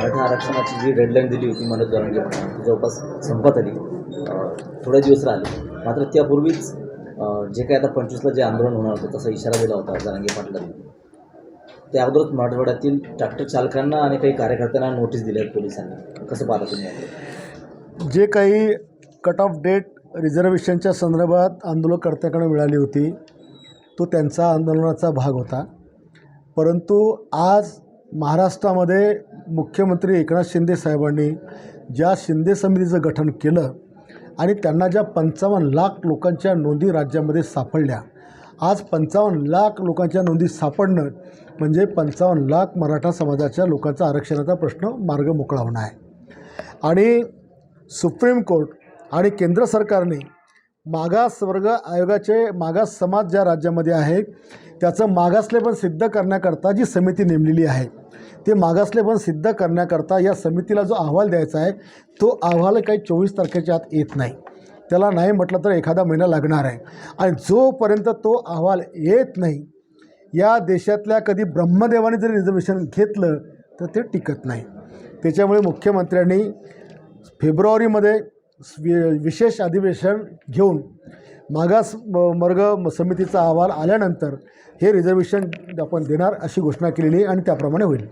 मराठा आरक्षणाची जी डेडलाईन दिली होती मनोज जरांगे ती जवळपास संपत आली. थोडे दिवस राहिले. मात्र त्यापूर्वीच जे काही आता पंचवीसला जे आंदोलन होणार होतं तसा इशारा दिला होता जरांगे पाटलांनी. त्या अगोदरच मराठवाड्यातील ट्रॅक्टर चालकांना आणि काही कार्यकर्त्यांना नोटीस दिल्या आहेत पोलिसांनी. कसं पाहता तुम्ही जे काही कट ऑफ डेट रिझर्वेशनच्या संदर्भात आंदोलनकर्त्याकडे मिळाली होती तो त्यांचा आंदोलनाचा भाग होता. परंतु आज महाराष्ट्रामध्ये मुख्यमंत्री एकनाथ शिंदे साहेबांनी ज्या शिंदे समितीचं गठन केलं आणि त्यांना ज्या पंचावन्न लाख लोकांच्या नोंदी राज्यामध्ये सापडल्या आज पंचावन्न लाख लोकांच्या नोंदी सापडणं म्हणजे पंचावन्न लाख मराठा समाजाच्या लोकांचा आरक्षणाचा प्रश्न मार्ग मोकळा होणं आहे. आणि सुप्रीम कोर्ट आणि केंद्र सरकारने मागासवर्ग आयोगाचे मागास समाज ज्या राज्यामध्ये आहे त्याचं मागासलेपण सिद्ध करण्याकरता जी समिती नेमलेली आहे ते मागासलेपण सिद्ध करण्याकरता या समितीला जो अहवाल द्यायचा आहे तो अहवाल काही चोवीस तारखेच्या आत येत नाही. त्याला नाही म्हटलं तर एखादा महिना लागणार आहे. आणि जोपर्यंत तो अहवाल येत नाही या देशातल्या कधी ब्रह्मदेवाने जरी रिझर्वेशन घेतलं तर ते टिकत नाही. त्याच्यामुळे मुख्यमंत्र्यांनी फेब्रुवारीमध्ये वि- विशेष अधिवेशन घेऊन मागास म- वर्ग म- समितीचा अहवाल आल्यानंतर हे रिझर्वेशन आपण देणार अशी घोषणा केलेली आहे आणि त्याप्रमाणे होईल.